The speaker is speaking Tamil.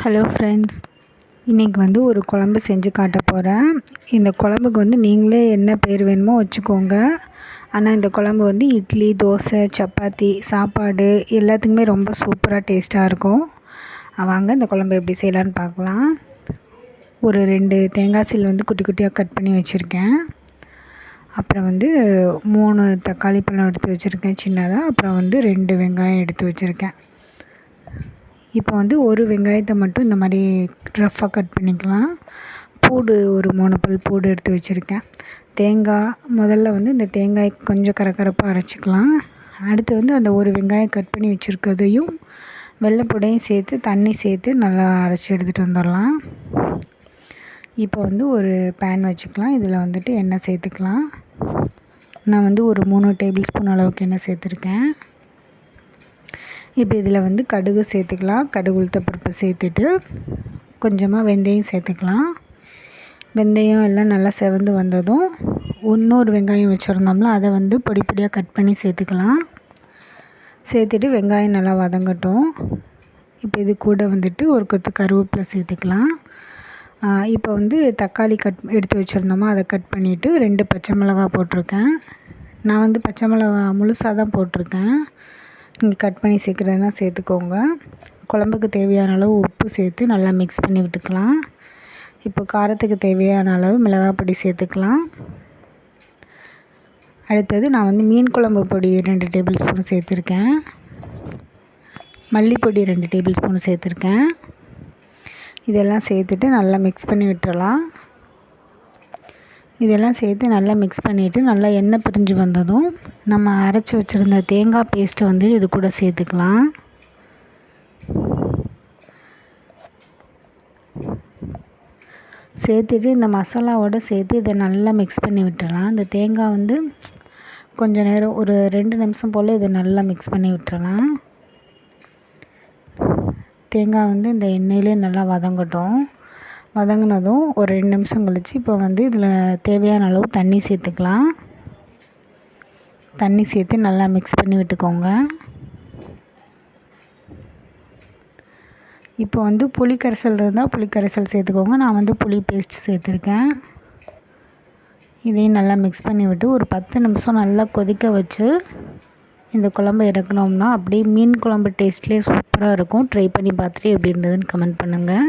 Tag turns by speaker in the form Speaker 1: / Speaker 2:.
Speaker 1: ஹலோ ஃப்ரெண்ட்ஸ் இன்றைக்கி வந்து ஒரு குழம்பு செஞ்சு காட்ட போகிறேன் இந்த குழம்புக்கு வந்து நீங்களே என்ன பேர் வேணுமோ வச்சுக்கோங்க. ஆனால் இந்த குழம்பு வந்து இட்லி தோசை சப்பாத்தி சாப்பாடு எல்லாத்துக்குமே ரொம்ப சூப்பராக டேஸ்ட்டாக இருக்கும். வாங்க இந்த குழம்பு எப்படி செய்யலான்னு பார்க்கலாம். ஒரு ரெண்டு தேங்காய் சீல் வந்து குட்டி குட்டியாக கட் பண்ணி வச்சுருக்கேன். அப்புறம் வந்து மூணு தக்காளி பழம் எடுத்து வச்சுருக்கேன் சின்னதாக அப்புறம் வந்து ரெண்டு வெங்காயம் எடுத்து வச்சுருக்கேன். இப்போ வந்து ஒரு வெங்காயத்தை மட்டும் இந்த மாதிரி ரஃப்பாக கட் பண்ணிக்கலாம். பூடு ஒரு மூணு பல் பூடு எடுத்து வச்சுருக்கேன். தேங்காய் முதல்ல வந்து இந்த தேங்காய் கொஞ்சம் கரகரப்பாக அரைச்சிக்கலாம். அடுத்து வந்து அந்த ஒரு வெங்காயம் கட் பண்ணி வச்சுருக்கதையும் வெள்ளைப்பூடையும் சேர்த்து தண்ணி சேர்த்து நல்லா அரைச்சி எடுத்துகிட்டு வந்துடலாம். இப்போ வந்து ஒரு பேன் வச்சுக்கலாம். இதில் வந்துட்டு எண்ணெய் சேர்த்துக்கலாம். நான் வந்து ஒரு மூணு டேபிள் ஸ்பூன் அளவுக்கு எண்ணெய் சேர்த்துருக்கேன். இப்போ இதில் வந்து கடுகு சேர்த்துக்கலாம். கடுகு உளுத்தப்பருப்பு சேர்த்துட்டு கொஞ்சமாக வெந்தயம் சேர்த்துக்கலாம். வெந்தயம் எல்லாம் நல்லா செவந்து வந்ததும் இன்னொரு வெங்காயம் வச்சுருந்தோம்ல அதை வந்து பொடி பொடியாக கட் பண்ணி சேர்த்துக்கலாம். சேர்த்துட்டு வெங்காயம் நல்லா வதங்கட்டும். இப்போ இது கூட வந்துட்டு ஒரு கொத்து கருவேப்பிலை சேர்த்துக்கலாம். இப்போ வந்து தக்காளி கட் எடுத்து வச்சுருந்தோமா அதை கட் பண்ணிவிட்டு ரெண்டு பச்சை மிளகா போட்டிருக்கேன். நான் வந்து பச்சை மிளகா முழுசாக தான் போட்டிருக்கேன். நீங்கள் கட் பண்ணி சேர்க்குறதுனா சேர்த்துக்கோங்க. குழம்புக்கு தேவையான அளவு உப்பு சேர்த்து நல்லா மிக்ஸ் பண்ணி விட்டுக்கலாம். இப்போ காரத்துக்கு தேவையான அளவு மிளகாய் பொடி சேர்த்துக்கலாம். அடுத்தது நான் வந்து மீன் குழம்பு பொடி ரெண்டு டேபிள் ஸ்பூன் சேர்த்துருக்கேன். மல்லிப்பொடி ரெண்டு டேபிள் ஸ்பூன் சேர்த்துருக்கேன். இதெல்லாம் சேர்த்துட்டு நல்லா மிக்ஸ் பண்ணி விட்டுறலாம். இதெல்லாம் சேர்த்து நல்லா மிக்ஸ் பண்ணிவிட்டு நல்லா எண்ணெய் பிரிஞ்சு வந்ததும் நம்ம அரைச்சி வச்சுருந்த தேங்காய் பேஸ்ட்டை வந்து இது கூட சேர்த்துக்கலாம். சேர்த்துட்டு இந்த மசாலாவோடு சேர்த்து இதை நல்லா மிக்ஸ் பண்ணி விட்டுடலாம் இந்த தேங்காய் வந்து கொஞ்சம் நேரம் ஒரு ரெண்டு நிமிஷம் போல் இதை நல்லா மிக்ஸ் பண்ணி விட்டுடலாம் தேங்காய் வந்து இந்த எண்ணெயிலே நல்லா வதங்கட்டும். வதங்கினதும் ஒரு ரெண்டு நிமிஷம் கழித்து இப்போ வந்து இதில் தேவையான அளவு தண்ணி சேர்த்துக்கலாம். தண்ணி சேர்த்து நல்லா மிக்ஸ் பண்ணி விட்டுக்கோங்க. இப்போ வந்து புளி கரைசல் இருந்தால் புளி கரைசல் சேர்த்துக்கோங்க. நான் வந்து புளி பேஸ்ட் சேர்த்துருக்கேன். இதையும் நல்லா மிக்ஸ் பண்ணி விட்டு ஒரு பத்து நிமிஷம் நல்லா கொதிக்க வச்சு இந்த குழம்பு இறக்குனோம்னா அப்படியே மீன் குழம்பு டேஸ்ட்லேயே சூப்பராக இருக்கும். ட்ரை பண்ணி பார்த்துட்டு எப்படி இருந்ததுன்னு கமெண்ட் பண்ணுங்கள்